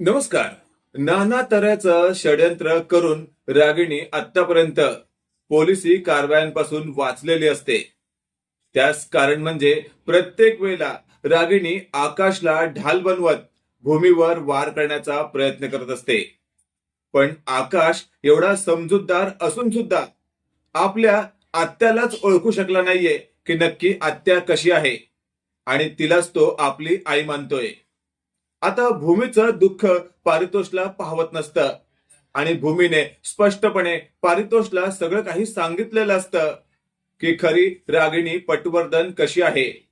नमस्कार. नाना तऱ्याचं षडयंत्र करून रागिणी आतापर्यंत पोलिसी कारवायांपासून वाचलेली असते. त्यास कारण म्हणजे प्रत्येक वेळेला रागिणी आकाशला ढाल बनवत भूमीवर वार करण्याचा प्रयत्न करत असते. पण आकाश एवढा समजूतदार असून सुद्धा आपल्या आत्यालाच ओळखू शकला नाहीये की नक्की आत्या कशी आहे. आणि तिलाच तो आपली आई मानतोय. आता भूमीचं दुःख पारितोषला पाहवत नसतं. आणि भूमीने स्पष्टपणे पारितोषला सगळं काही सांगितलेलं असतं. की खरी रागिणी पटवर्धन कशी आहे?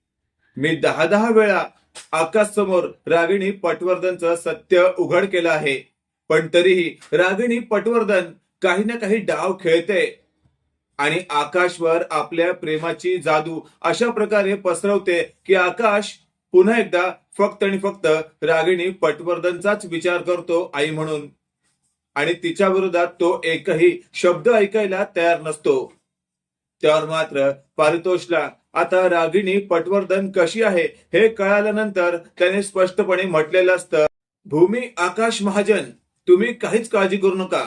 मी दहा दहा वेळा आकाश समोर रागिणी पटवर्धनचं सत्य उघड केलं आहे. पण तरीही रागिणी पटवर्धन काही ना काही डाव खेळते. आणि आकाशवर आपल्या प्रेमाची जादू अशा प्रकारे पसरवते की आकाश पुन्हा एकदा फक्त आणि फक्त रागिणी पटवर्धनचाच विचार करतो आई म्हणून. आणि तिच्या विरोधात तो एकही शब्द ऐकायला तयार नसतो. त्यावर मात्र पारितोषला आता रागिणी पटवर्धन कशी आहे हे कळाल्यानंतर त्याने स्पष्टपणे म्हटलेलं असतं भूमी आकाश महाजन तुम्ही काहीच काळजी करू नका.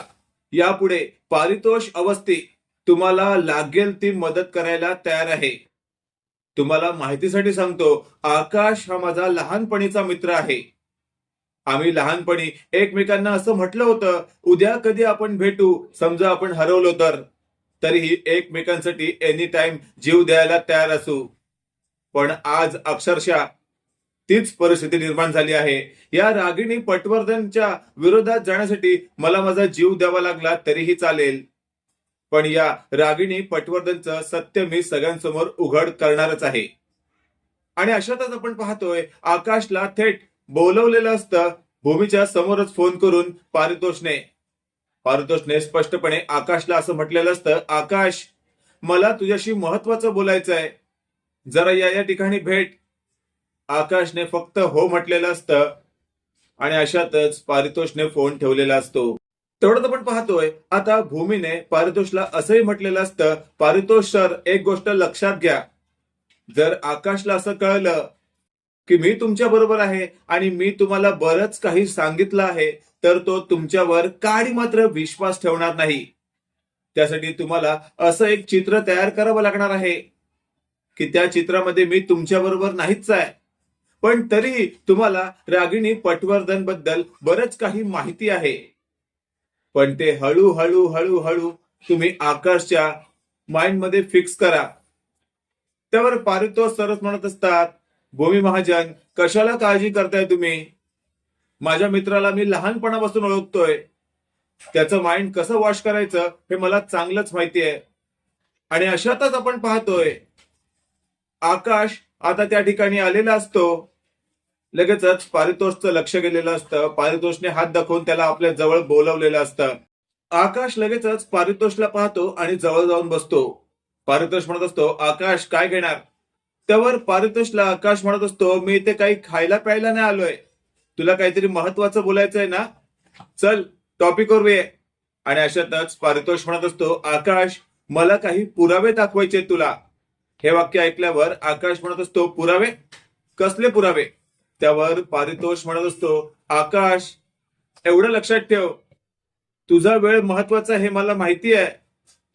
यापुढे पारितोष अवस्थी तुम्हाला लागेल ती मदत करायला तयार आहे. तुम्हाला माहितीसाठी सांगतो आकाश हा माझा लहानपणीचा मित्र आहे. आम्ही लहानपणी एकमेकांना असं म्हटलं होतं उद्या कधी आपण भेटू समजा आपण हरवलो तर. तरीही एकमेकांसाठी एनी टाइम जीव द्यायला तयार असू. पण आज अक्षरशः तीच परिस्थिती निर्माण झाली आहे. या रागिणी पटवर्धनच्या विरोधात जाण्यासाठी मला माझा जीव द्यावा लागला तरीही चालेल. पण या रागिणी पटवर्धनचं सत्य मी सगळ्यांसमोर उघड करणारच आहे. आणि अशातच आपण पाहतोय आकाशला थेट बोलवलेलं असतं. भूमीच्या समोरच फोन करून पारितोषने पारितोषने स्पष्टपणे आकाशला असं म्हटलेलं असतं आकाश मला तुझ्याशी महत्वाचं बोलायचं आहे जरा या या ठिकाणी भेट. आकाशने फक्त हो म्हटलेलं असतं. आणि अशातच पारितोषने फोन ठेवलेला असतो. तेवढं आपण पाहतोय. आता भूमीने पारितोषला असंही म्हटलेलं असतं पारितोष सर एक गोष्ट लक्षात घ्या. जर आकाशला असं कळलं की मी तुमच्या बरोबर आहे आणि मी तुम्हाला बरंच काही सांगितलं आहे तर तो तुमच्यावर काही मात्र विश्वास ठेवणार नाही. त्यासाठी तुम्हाला असं एक चित्र तयार करावं लागणार आहे की त्या चित्रामध्ये मी तुमच्या बरोबर नाहीच आहे. पण तरीही तुम्हाला रागिणी पटवर्धनबद्दल बरंच काही माहिती आहे. पण ते हळूहळू हळूहळू तुम्ही आकाशच्या माइंडमध्ये फिक्स करा. त्यावर पारितोष सरस म्हणत असतात भूमी महाजन कशाला काळजी करताय तुम्ही? माझ्या मित्राला मी लहानपणापासून ओळखतोय. त्याचं माइंड कसं वॉश करायचं हे मला चांगलंच माहिती आहे. आणि अशातच आपण पाहतोय आकाश आता त्या ठिकाणी आलेला असतो. लगेचच पारितोषचं लक्ष गेलेलं असतं. पारितोषने हात दाखवून त्याला आपल्या जवळ बोलवलेलं असतं. आकाश लगेचच पारितोषला पाहतो आणि जवळ जाऊन बसतो. पारितोष म्हणत असतो आकाश काय घेणार? त्यावर पारितोषला आकाश म्हणत असतो मी इथे काही खायला प्यायला नाही आलोय. तुला काहीतरी महत्वाचं बोलायचं आहे ना? चल टॉपिक वर आणि अशातच पारितोष म्हणत असतो आकाश मला काही पुरावे दाखवायचे तुला. हे वाक्य ऐकल्यावर आकाश म्हणत असतो पुरावे? कसले पुरावे? त्यावर पारितोष म्हणत असतो आकाश एवढं लक्षात ठेव. तुझा वेळ महत्त्वाचा हे मला माहिती आहे.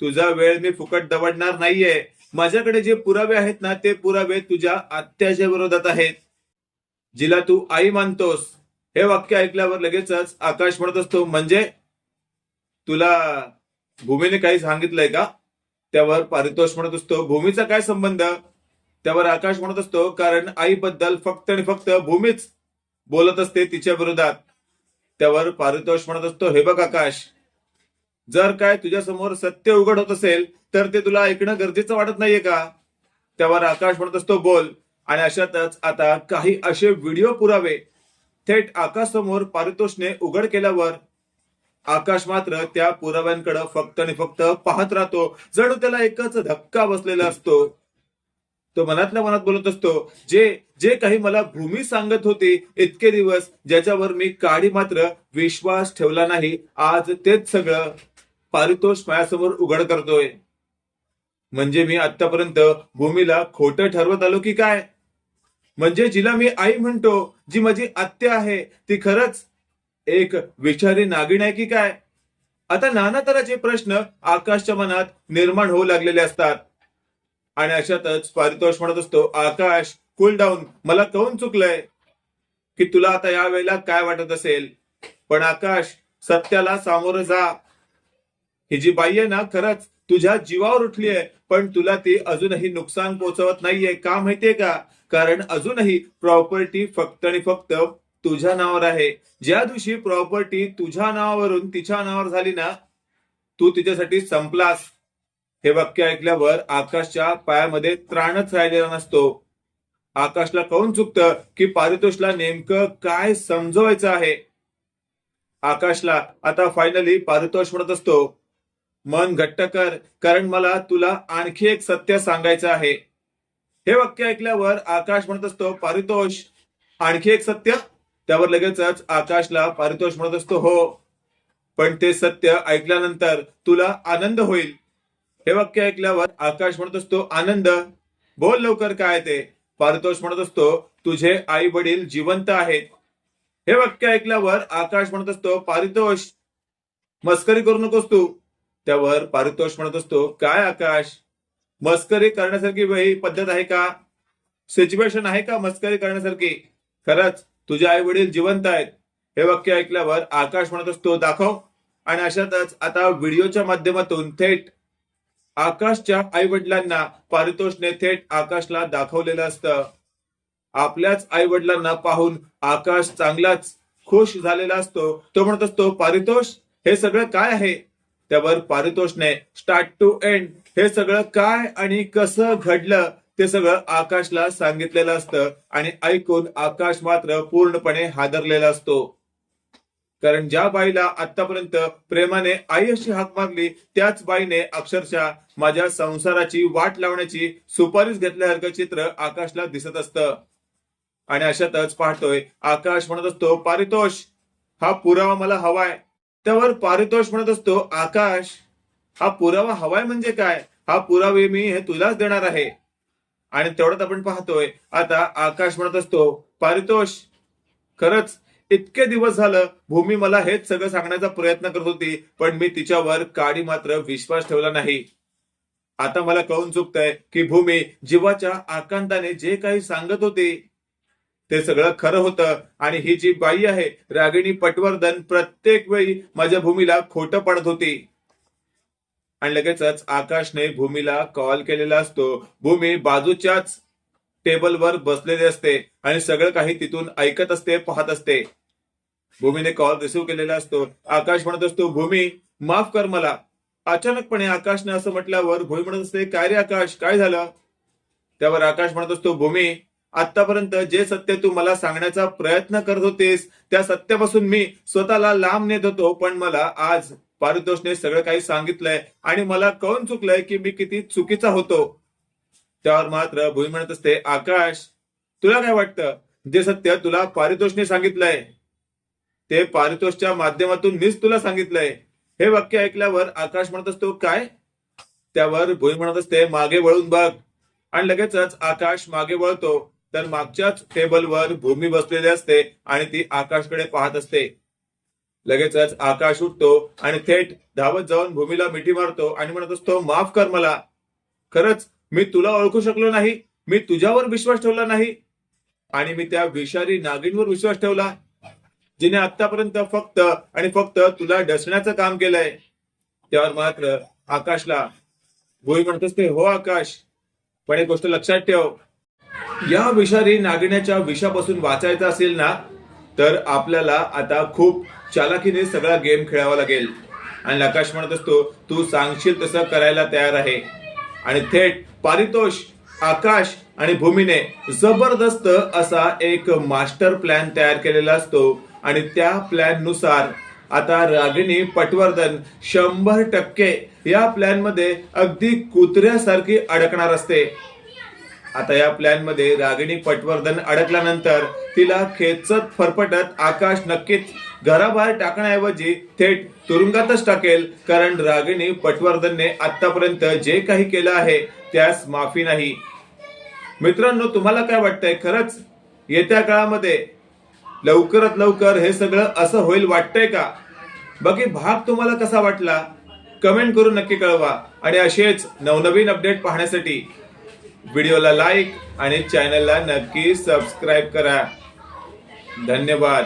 तुझा वेळ मी फुकट दवडणार नाहीये. माझ्याकडे जे पुरावे आहेत ना ते पुरावे तुझ्या आत्याच्या विरोधात आहेत. जिला तू आई मानतोस. हे वाक्य ऐकल्यावर लगेचच आकाश म्हणत असतो म्हणजे? तुला भूमीने काही सांगितलंय का? त्यावर पारितोष म्हणत असतो भूमीचा काय संबंध? त्यावर आकाश म्हणत असतो कारण आईबद्दल फक्त आणि फक्त भूमीच बोलत असते तिच्या विरोधात. त्यावर पारितोष म्हणत असतो हे बघ आकाश जर काय तुझ्या समोर सत्य उघड होत असेल तर ते तुला ऐकणं गरजेचं वाटत नाहीये का? त्यावर आकाश म्हणत असतो बोल. आणि अशातच आता काही असे व्हिडिओ पुरावे. थेट आकाश समोर पारितोषने उघड केल्यावर आकाश मात्र त्या पुराव्यांकडे फक्त आणि फक्त पाहत राहतो. जणू त्याला एकच धक्का बसलेला असतो. तो मनातल्या मनात बोलत असतो जे जे काही मला भूमी सांगत होते इतके दिवस ज्याच्यावर मी काडी मात्र विश्वास ठेवला नाही आज तेच सगळं पारितोष माझ्यासमोर उघड करतोय. म्हणजे मी आतापर्यंत भूमीला खोटं ठरवत आलो की काय? म्हणजे जिला मी आई म्हणतो जी माझी आत्या आहे ती खरंच एक विचारी नागिण आहे की काय? आता नाना तऱ्हाचे प्रश्न आकाशच्या मनात निर्माण होऊ लागलेले असतात. आणि अशातच पारितोष म्हणत असतो आकाश कुल डाऊन मला कौन चुकलंय? की तुला आता या वेळेला काय वाटत असेल? पण आकाश सत्याला सामोरं जा. ही जी बाई आहे ना खरंच तुझ्या जीवावर उठली आहे पण तुला ती अजूनही नुकसान पोहोचवत नाहीये. का माहितीये का? कारण अजूनही प्रॉपर्टी फक्त आणि फक्त तुझ्या नावावर आहे. ज्या दिवशी प्रॉपर्टी तुझ्या नावावरून तिच्या नावावर झाली ना तू तिच्यासाठी संपलास. हे वाक्य ऐकल्यावर आकाशच्या पायामध्ये त्राणच राहिलेला नसतो. आकाशला कळून चुकतं? की पारितोषला नेमकं काय समजवायचं आहे? आकाशला आता फायनली पारितोष म्हणत असतो. मन घट्ट कर कारण मला तुला आणखी एक सत्य सांगायचं आहे. हे वाक्य ऐकल्यावर आकाश म्हणत असतो पारितोष. आणखी एक सत्य? त्यावर लगेचच आकाशला पारितोष म्हणत असतो हो. पण ते सत्य ऐकल्यानंतर तुला आनंद होईल. हे वाक्य ऐकल्यावर आकाश म्हणत असतो आनंद बोल लवकर काय ते? पारितोष म्हणत असतो तुझे आई वडील जिवंत आहेत. हे वाक्य ऐकल्यावर आकाश म्हणत असतो पारितोष मस्करी करू नकोस तू. त्यावर पारितोष म्हणत असतो काय आकाश मस्करी करण्यासारखी वही पद्धत आहे का? सिच्युएशन आहे का मस्करी करण्यासारखी? खरंच तुझे आई वडील जिवंत आहेत. हे वाक्य ऐकल्यावर आकाश म्हणत असतो दाखव. आणि अशातच आता व्हिडिओच्या माध्यमातून थेट आकाशच्या आई वडिलांना पारितोषने थेट आकाशला दाखवलेलं असतं. आपल्याच आई वडिलांना पाहून आकाश चांगलाच खुश झालेला असतो. तो म्हणत असतो पारितोष हे सगळं काय आहे? त्यावर पारितोषने स्टार्ट टू एंड हे सगळं काय आणि कसं घडलं? ते सगळं आकाशला सांगितलेलं असतं आणि ऐकून आकाश मात्र पूर्णपणे हादरलेला असतो. कारण ज्या बाईला आतापर्यंत प्रेमाने आई अशी हाक मारली त्याच बाईने अक्षरशः माझ्या संसाराची वाट लावण्याची सुपारीच घेतल्यासारखं चित्र आकाशला दिसत असतं. आणि अशातच पाहतोय आकाश म्हणत असतो पारितोष हा पुरावा मला हवाय. त्यावर पारितोष म्हणत असतो आकाश हा पुरावा हवाय म्हणजे काय? हा पुरावे मी हे तुलाच देणार आहे. आणि तेवढ्यात आपण पाहतोय आता आकाश म्हणत असतो पारितोष खरंच इतके दिवस झालं भूमी मला हेच सगळं सांगण्याचा प्रयत्न करत होती पण मी तिच्यावर काडी मात्र विश्वास ठेवला नाही. आता मला कळून चुकतंय की भूमी जीवाच्या आकांताने जे काही सांगत होती ते सगळं खरं होतं आणि ही जी बाई आहे रागिणी पटवर्धन प्रत्येक वेळी माझ्या भूमीला खोटं पडत होती. आणि लगेचच आकाशने भूमीला कॉल केलेला असतो. भूमी बाजूच्याच टेबलवर बसलेले असते आणि सगळं काही तिथून ऐकत असते पाहत असते. भूमीने कॉल रिसिव्ह केलेला असतो. आकाश म्हणत असतो भूमी माफ कर मला. अचानकपणे आकाशने असं म्हटल्यावर भूमी म्हणत असते काय रे आकाश काय झालं? त्यावर आकाश म्हणत असतो भूमी आतापर्यंत जे सत्य तू मला सांगण्याचा प्रयत्न करत होतेस त्या सत्यापासून मी स्वतःला लांब नेत होतो पण मला आज पारितोषने सगळं काही सांगितलंय आणि मला कळून चुकलंय की मी किती चुकीचा होतो. त्यावर मात्र भूमी म्हणत असते आकाश तुला काय वाटतं? जे सत्य तुला पारितोषने सांगितलंय ते पारितोषच्या माध्यमातून मीच तुला सांगितलंय. हे वाक्य ऐकल्यावर आकाश म्हणत असतो काय? त्यावर भुई म्हणत असते मागे वळून बघ. आणि लगेचच आकाश मागे वळतो. तर मागच्याच टेबलवर भूमी बसलेली असते आणि ती आकाशकडे पाहत असते. लगेचच आकाश उठतो आणि थेट धावत जाऊन भूमीला मिठी मारतो आणि म्हणत असतो माफ कर मला. खरंच मी तुला ओळखू शकलो नाही. मी तुझ्यावर विश्वास ठेवला नाही. आणि मी त्या विषारी नागिणवर विश्वास ठेवला. जिने आतापर्यंत फक्त आणि फक्त तुला डसण्याचं काम केलंय त्यावर मात्र आकाशला गोळी म्हणत असते हो आकाश पण एक गोष्ट लक्षात ठेव. या विषारी नागिण्याच्या विषापासून वाचायचं असेल ना तर आपल्याला आता खूप चालाकीने सगळा गेम खेळावा लागेल. आणि आकाश म्हणत असतो तू सांगशील तसं करायला तयार आहे. आणि थेट पारितोष आकाश आणि भूमीने जबरदस्त असा एक मास्टर प्लॅन तयार केलेला असतो. आणि त्या प्लॅननुसार आता रागिणी पटवर्धन शंभर टक्के या प्लॅनमध्ये अगदी कुत्र्यासारखी अडकणार असते. आता या प्लॅनमध्ये रागिणी पटवर्धन अडकल्यानंतर तिला खेचत फरफटत आकाश नक्कीच घराबाहेर टाकण्याऐवजी थेट तुरुंगातच टाकेल. कारण रागिणी पटवर्धनने आतापर्यंत जे काही केलं आहे त्यास माफी नाही. मित्रांनो तुम्हाला काय वाटतंय? खरंच येत्या काळामध्ये लवकरात लवकर हे सगळं असं होईल वाटतंय का? बाकी भाग तुम्हाला कसा वाटला? कमेंट करून नक्की कळवा. आणि असेच नवनवीन अपडेट पाहण्यासाठी व्हिडिओला लाईक आणि चॅनलला नक्की सबस्क्राईब करा. धन्यवाद.